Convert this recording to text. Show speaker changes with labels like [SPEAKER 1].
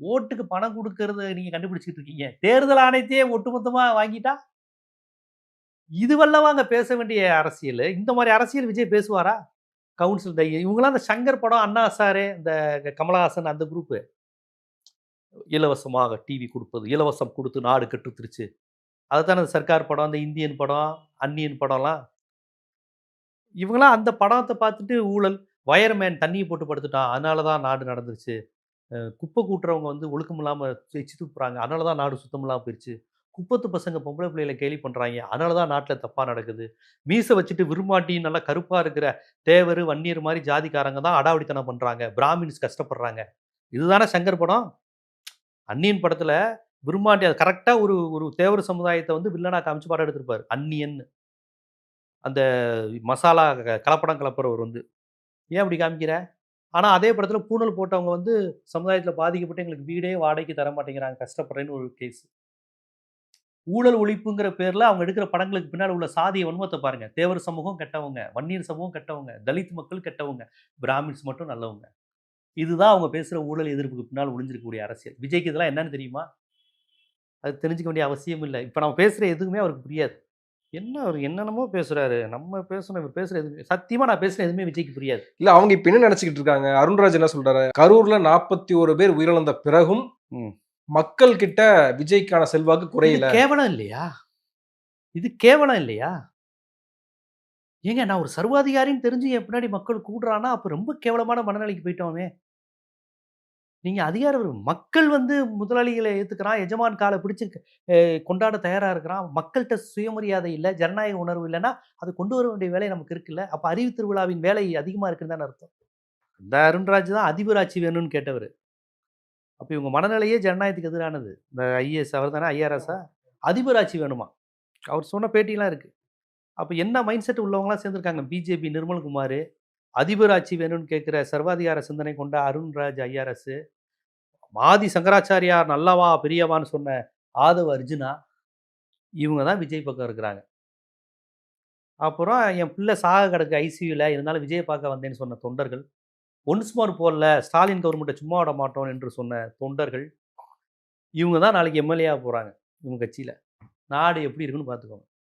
[SPEAKER 1] ஓட்டுக்கு பணம் கொடுக்கறத நீங்க கண்டுபிடிச்சிட்டு இருக்கீங்க. தேர்தல் ஆணையத்தையே ஒட்டுமொத்தமா வாங்கிட்டா? இதுவல்லவாங்க பேச வேண்டிய அரசியல்? இந்த மாதிரி அரசியல் விஜய் பேசுவாரா? கவுன்சில் தை இவங்களாம் அந்த சங்கர் படம் அண்ணா சாரு இந்த கமலஹாசன் அந்த குரூப்பு இலவசமாக டிவி கொடுப்பது இலவசம் கொடுத்து நாடு கட்டுத்துருச்சு. அதுதான் அந்த சர்க்கார் படம் அந்த இந்தியன் படம் அந்நியன் படம்லாம்? இவங்களாம் அந்த படத்தை பார்த்துட்டு ஊழல் வயர்மேன் தண்ணியை போட்டு படுத்துட்டான். அதனால தான் நாடு நடந்துருச்சு. குப்பை கூட்டுறவங்க வந்து ஒழுக்கம் இல்லாமல் எச்சு துப்புறாங்க. அதனால தான் நாடு சுத்தம் இல்லாமல் போயிடுச்சு குப்பத்து பசங்க பொம்பளை பிள்ளைகளை கேலி பண்ணுறாங்க அதனால தான் நாட்டில் தப்பாக நடக்குது. மீசை வச்சுட்டு விரும்மாட்டி நல்லா கருப்பாக இருக்கிற தேவர் வன்னியர் மாதிரி ஜாதிக்காரங்க தான் அடாவடித்தனம் பண்ணுறாங்க பிராமின்ஸ் கஷ்டப்படுறாங்க. இதுதானே சங்கர் படம்? அன்னியின் படத்தில் விரும்மாண்டி அது கரெக்டாக ஒரு ஒரு தேவர் சமுதாயத்தை வந்து வில்லனா காமிச்சு படம் எடுத்திருப்பார். அன்னியன். அந்த மசாலா க- கலப்படம் கலப்புறவர் வந்து. ஏன் அப்படி காமிக்கிற? ஆனால் அதே படத்தில் பூணல் போட்டவங்க வந்து சமுதாயத்தில் பாதிக்கப்பட்டு எங்களுக்கு வீடே வாடகைக்கு தர மாட்டேங்கிறாங்க. கஷ்டப்படுறேன்னு ஒரு கேஸ் ஊழல் ஒழிப்புங்கிற பேரில் அவங்க எடுக்கிற படங்களுக்கு பின்னால் உள்ள சாதிய வன்மத்தை பாருங்கள் தேவர் சமூகம் கெட்டவங்க வன்னியர் சமூகம் கெட்டவங்க தலித் மக்கள் கெட்டவங்க பிராமின்ஸ் மட்டும் நல்லவங்க. இதுதான் அவங்க பேசுகிற ஊழல் எதிர்ப்புக்கு பின்னால் ஒளிஞ்சிருக்கக்கூடிய அரசியல். விஜய்க்கு இதெல்லாம் என்னன்னு தெரியுமா? அது தெரிஞ்சுக்க வேண்டிய அவசியம் இல்லை இப்போ நம்ம பேசுகிற எதுவுமே அவருக்கு புரியாது. என்ன அவர் என்னென்னமோ பேசுறாரு. நம்ம பேசணும் இவர் பேசுகிற எதுவுமே சத்தியமாக நான் பேசுகிற எதுவுமே விஜய்க்கு புரியாது.
[SPEAKER 2] இல்ல அவங்க இப்ப என்ன நினைச்சுக்கிட்டு இருக்காங்க? அருண்ராஜ் என்ன சொல்றாரு? கரூர்ல நாற்பத்தி ஒரு பேர் உயிரிழந்த பிறகும். மக்கள் கிட்ட விஜய்க்கான செல்வாக்கு குறையல.
[SPEAKER 1] கேவலம் இல்லையா? இது கேவலம் இல்லையா? ஏங்க நான் ஒரு சர்வாதிகாரின்னு தெரிஞ்சு என் பின்னாடி மக்கள் கூடுறான்னா அப்போ ரொம்ப கேவலமான மனநிலைக்கு போயிட்டோமே. நீங்க அதிகார மக்கள் வந்து முதலாளிகளை ஏத்துக்கிறான் எஜமான் காலை பிடிச்சு கொண்டாட தயாரா இருக்கிறான் மக்கள்கிட்ட சுயமரியாதை இல்லை ஜனநாயக உணர்வு இல்லைன்னா அது கொண்டு வர வேண்டிய வேலை நமக்கு இருக்குல்ல அப்ப அறிவு திருவிழாவின் வேலை அதிகமா இருக்குன்னு தானே அர்த்தம். இந்த அருண்ராஜ் தான் அதிபராட்சி வேணும்னு கேட்டவர். அப்போ இவங்க மனநிலையே ஜனநாயகத்துக்கு எதிரானது. இந்த ஐஏஎஸ் அவர் தானே ஐஆர்எஸ்ஸா? அதிபராட்சி வேணுமா? அவர் சொன்ன பேட்டிலாம் இருக்குது அப்போ என்ன மைண்ட் செட் உள்ளவங்களாம் சேர்ந்துருக்காங்க? பிஜேபி நிர்மல்குமார் அதிபராட்சி வேணும்னு கேட்குற சர்வாதிகார சிந்தனை கொண்ட அருண்ராஜ் ஐஆர்எஸ் ஆதி சங்கராச்சாரியார் நல்லவா பெரியவான்னு சொன்ன ஆதவ அர்ஜுனா இவங்க தான் விஜய் பக்கம் இருக்கிறாங்க. அப்புறம் என் பிள்ளை சாக கிடக்கு ஐசியூவில் இருந்தாலும் விஜய் பார்க்க வந்தேன்னு சொன்ன தொண்டர்கள் ஒன்ஸ் மோர் போடல ஸ்டாலின் கவர்மெண்ட்டை சும்மா விட மாட்டோம் என்று சொன்ன தொண்டர்கள் இவங்க தான் நாளைக்கு எம்எல்ஏவாக போகிறாங்க இவங்க கட்சியில். நாடு எப்படி இருக்குன்னு பார்த்துக்கோங்க.